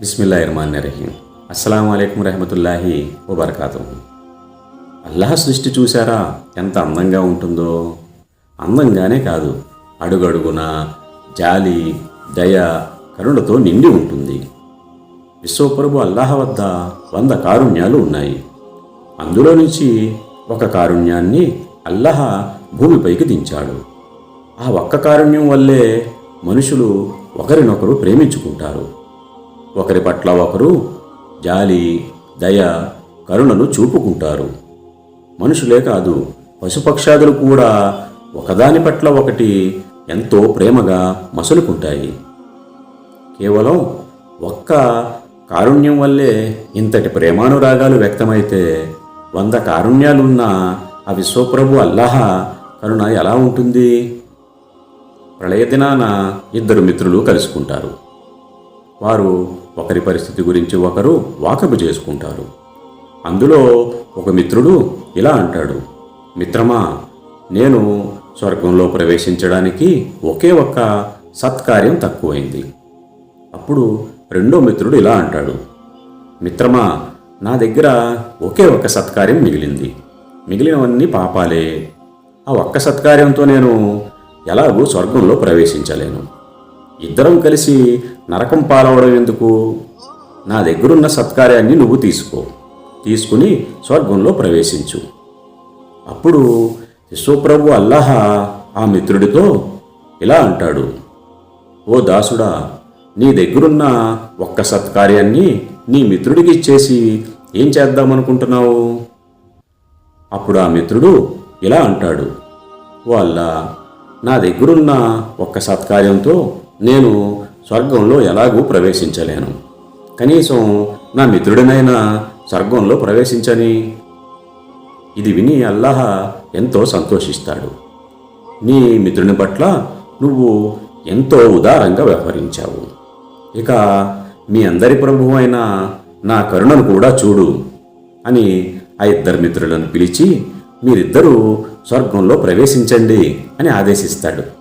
బిస్మిల్లా ఇర్మాన్ రహీం అస్సలం అయికం రహమతుల్లాహి వబర్కాతు అల్లాహ్ సృష్టి చూసారా ఎంత అందంగా ఉంటుందో. అందంగానే కాదు అడుగడుగున జాలి దయ కరుణతో నిండి ఉంటుంది. విశ్వప్రభు అల్లాహ్ వద్ద వంద కారుణ్యాలు ఉన్నాయి. అందులో నుంచి ఒక కారుణ్యాన్ని అల్లాహ భూమిపైకి దించాడు. ఆ ఒక్క కారుణ్యం వల్లే మనుషులు ఒకరినొకరు ప్రేమించుకుంటారు. ఒకరి పట్ల ఒకరు జాలి దయ కరుణను చూపుకుంటారు. మనుషులే కాదు పశుపక్షాదులు కూడా ఒకదాని పట్ల ఒకటి ఎంతో ప్రేమగా మసులుకుంటాయి. కేవలం ఒక్క కారుణ్యం వల్లే ఇంతటి ప్రేమానురాగాలు వ్యక్తమైతే వంద కారుణ్యాలున్న ఆ విశ్వప్రభు అల్లాహ కరుణ ఎలా ఉంటుంది? ప్రళయ దినాన ఇద్దరు మిత్రులు కలుసుకుంటారు. వారు ఒకరి పరిస్థితి గురించి ఒకరు వాకపు చేసుకుంటారు. అందులో ఒక మిత్రుడు ఇలా అంటాడు మిత్రమా నేను స్వర్గంలో ప్రవేశించడానికి ఒకే ఒక్క సత్కార్యం తక్కువైంది. అప్పుడు రెండో మిత్రుడు ఇలా అంటాడు మిత్రమా నా దగ్గర ఒకే ఒక్క సత్కార్యం మిగిలింది. మిగిలినవన్నీ పాపాలే. ఆ ఒక్క సత్కార్యంతో నేను ఎలాగూ స్వర్గంలో ప్రవేశించలేను. ఇద్దరం కలిసి నరకం పాలవడం ఎందుకు? నా దగ్గరున్న సత్కార్యాన్ని నువ్వు తీసుకో. తీసుకుని స్వర్గంలో ప్రవేశించు. అప్పుడు విశ్వప్రభు అల్లాహ ఆ మిత్రుడితో ఇలా అంటాడు. ఓ దాసుడా నీ దగ్గరున్న ఒక్క సత్కార్యాన్ని నీ మిత్రుడికి ఇచ్చేసి ఏం చేద్దామనుకుంటున్నావు? అప్పుడు ఆ మిత్రుడు ఇలా అంటాడు. ఓ అల్లా నా దగ్గరున్న ఒక్క సత్కార్యంతో నేను స్వర్గంలో ఎలాగూ ప్రవేశించలేను. కనీసం నా మిత్రుడినైనా స్వర్గంలో ప్రవేశించని. ఇది విని అల్లాహ ఎంతో సంతోషిస్తాడు. నీ మిత్రుని పట్ల నువ్వు ఎంతో ఉదారంగా వ్యవహరించావు. ఇక మీ అందరి ప్రభు అయిన నా కరుణను కూడా చూడు అని ఆ ఇద్దరు మిత్రులను పిలిచి మీరిద్దరూ స్వర్గంలో ప్రవేశించండి అని ఆదేశిస్తాడు.